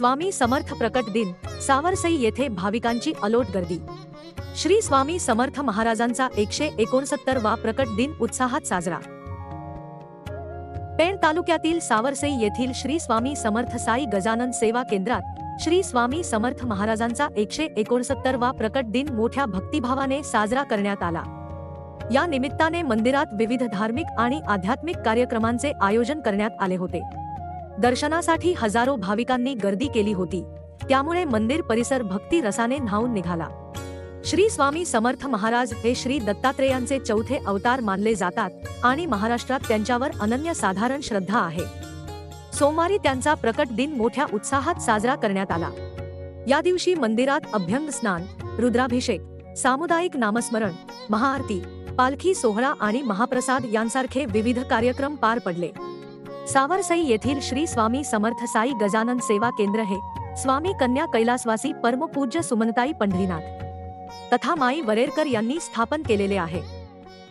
स्वामी समर्थ प्रकट दिन सावरसई येथे भाविकांची अलोट गर्दी. श्री स्वामी समर्थ महाराजांचा एकशे एकोणसत्तर वा प्रकट दिन उत्साहात साजरा. पेण तालुक्यातील सावरसई येथील श्री स्वामी समर्थ साई गजानन सेवा केंद्रात श्री स्वामी समर्थ महाराजांचा एकशे एकोणसत्तर वा प्रकट दिन मोठ्या भक्तिभावाने साजरा करण्यात आला. या निमित्ताने मंदिरात विविध धार्मिक आणि आध्यात्मिक कार्यक्रमांचे आयोजन करण्यात आले होते. दर्शनासाठी हजारो भाविकांनी गर्दी केली होती. त्यामुळे मंदिर परिसर भक्ती रसाने न्हावून निघाला. श्री स्वामी समर्थ महाराज हे श्री दत्तात्रेयांचे चौथे अवतार मानले जातात आणि महाराष्ट्रात त्यांच्यावर अनन्य साधारण श्रद्धा आहे. सोमवारी त्यांचा प्रकट दिन मोठ्या उत्साहात साजरा करण्यात आला. या दिवशी मंदिरात अभ्यंग स्नान रुद्राभिषेक सामुदायिक नामस्मरण महाआरती पालखी सोहळा आणि महाप्रसाद यांसारखे विविध कार्यक्रम पार पडले. सावरसई येथील श्री स्वामी समर्थ साई गजानन सेवा केंद्र हे स्वामी कन्या कैलासवासी परमपूज्य सुमनताई पंढरीनाथ तथा माई वरेरकर यांनी स्थापन केलेले आहे.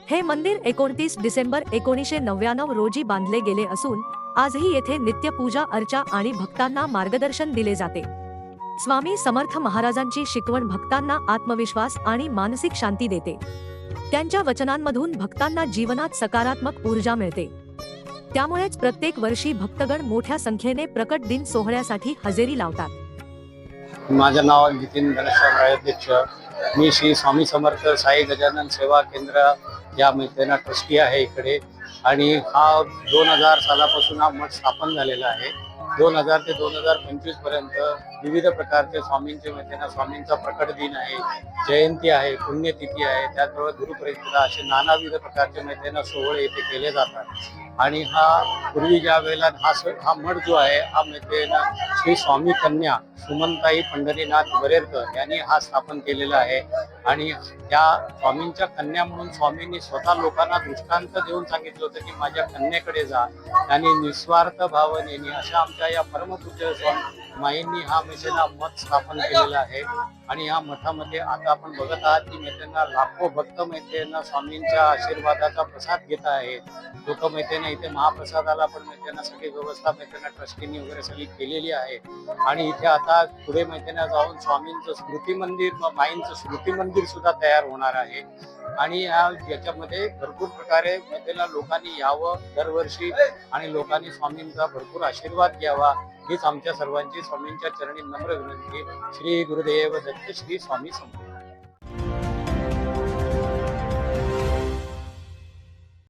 हे मंदिर एकोणतीस डिसेंबर एकोणीसशे नव्याण्णव रोजी बांधले गेले असून आजही येथे नित्यपूजा अर्चा आणि भक्तांना मार्गदर्शन दिले जाते. स्वामी समर्थ महाराजांची शिकवण भक्तांना आत्मविश्वास आणि मानसिक शांती देते. त्यांच्या वचनांमधून भक्तांना जीवनात सकारात्मक ऊर्जा मिळते. त्यामुळेच प्रत्येक वर्षी भक्तगण मोठ्या संख्येने प्रकट दिन सोहळ्यासाठी हजेरी लावतात. माझं नाव नितीन घनश्याम अध्यक्ष. मी श्री स्वामी समर्थ साई गजानन सेवा केंद्र या मैत्रिणा ट्रस्टी आहे इकडे. आणि हा दोन हजार सालापासून हा मठ स्थापन झालेला आहे. दोन हजार ते दोन हजार पंचवीसपर्यंत विविध प्रकारचे स्वामींचे म्हणजे मैत्रिणा स्वामींचा प्रकट दिन आहे जयंती आहे पुण्यतिथी आहे त्याचबरोबर गुरुपरिषदा असे नानाविध प्रकारचे म्हणजे मैत्रिणा सोहळे इथे केले जातात. आणि हा पूर्वी ज्या वेळेला हा हा मठ जो आहे हा म्हणजे मैत्रिणा श्री स्वामी कन्या सुमनताई पंढरीनाथ वरेरकर यांनी हा स्थापन केलेला आहे. आणि त्या स्वामींच्या कन्या म्हणून स्वामींनी स्वतः लोकांना दृष्टांत देऊन सांगितलं होतं की माझ्या कन्येकडे जा. आणि निस्वार्थ भावनेने अशा आमच्या या परमपूज्य स्वामी माईंनी हा मैत्रिणा मत स्थापन केलेला आहे. आणि या मठामध्ये आता आपण बघत आहात की मैत्रिणा लाखो भक्त मैत्रिणा स्वामींच्या आशीर्वादाचा प्रसाद घेत आहे लोक मैत्रिणी इथे महाप्रसादाला पण मैत्रिणा सगळी व्यवस्था मैत्रिणा ट्रस्टींनी वगैरे सगळी केलेली आहे. आणि इथे आता पुढे मैत्रिणा जाऊन स्वामींचं स्मृती मंदिर व माईंचं स्मृती मंदिर सुद्धा तयार होणार आहे. आणि या याच्यामध्ये भरपूर प्रकारे मैत्रिणा लोकांनी यावं दरवर्षी आणि लोकांनी स्वामींचा भरपूर आशीर्वाद घ्यावा. हीच आमच्या सर्वांची स्वामींच्या चरणी नम्र विनंती. श्री गुरुदेव दत्त श्री स्वामी समर्थ.